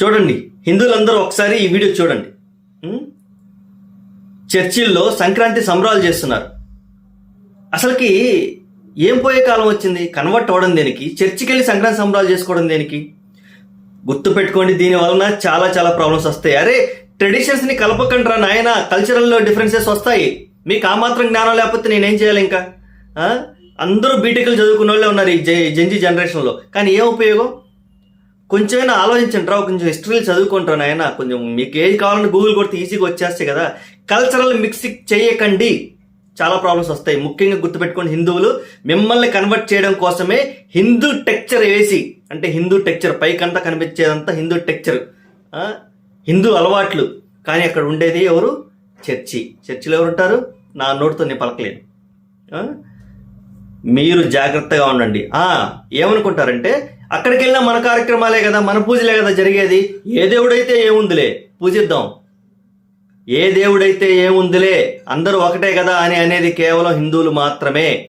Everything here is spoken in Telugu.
చూడండి హిందువులందరూ ఒకసారి ఈ వీడియో చూడండి. చర్చిల్లో సంక్రాంతి సంబరాలు చేస్తున్నారు. అసలుకి ఏం పోయే కాలం వచ్చింది? కన్వర్ట్ అవ్వడం దేనికి? చర్చికి వెళ్ళి సంక్రాంతి సంబరాలు చేసుకోవడం దేనికి? గుర్తు పెట్టుకోండి దీని వలన చాలా చాలా ప్రాబ్లమ్స్ వస్తాయి. అరే ట్రెడిషన్స్ని కలపకండి రా నాయన కల్చరల్లో డిఫరెన్సెస్ వస్తాయి. మీకు ఆ మాత్రం జ్ఞానం లేకపోతే నేనేం చేయాలి ఇంకా? అందరూ బీటెక్లు చదువుకున్న వాళ్ళే ఉన్నారు ఈ జెంజీ జనరేషన్లో. కానీ ఏం ఉపయోగం? కొంచెమైనా ఆలోచించండి రా కొంచెం హిస్టరీలు చదువుకుంటాను ఆయన కొంచెం మీకు ఏది కావాలని గూగుల్ కొడితే ఈజీగా వచ్చేస్తాయి కదా. కల్చరల్ మిక్సింగ్ చేయకండి. చాలా ప్రాబ్లమ్స్ వస్తాయి. ముఖ్యంగా గుర్తుపెట్టుకోండి హిందువులు మిమ్మల్ని కన్వర్ట్ చేయడం కోసమే హిందూ టెక్చర్ వేసి అంటే హిందూ టెక్చర్ పైకంతా కనిపించేదంతా హిందూ టెక్చర్ హిందూ అలవాట్లు. కానీ అక్కడ ఉండేది ఎవరు? చర్చి. చర్చిలో ఎవరు ఉంటారు? నా నోటితో నేను పలకలేను. మీరు జాగ్రత్తగా ఉండండి. ఏమనుకుంటారంటే అక్కడికి వెళ్ళినా మన కార్యక్రమాలే కదా మన పూజలే కదా జరిగేది. ఏ దేవుడైతే ఏముందిలే? పూజిద్దాం. ఏ దేవుడైతే ఏముందిలే? అందరూ ఒకటే కదా అని అనేది కేవలం హిందువులు మాత్రమే.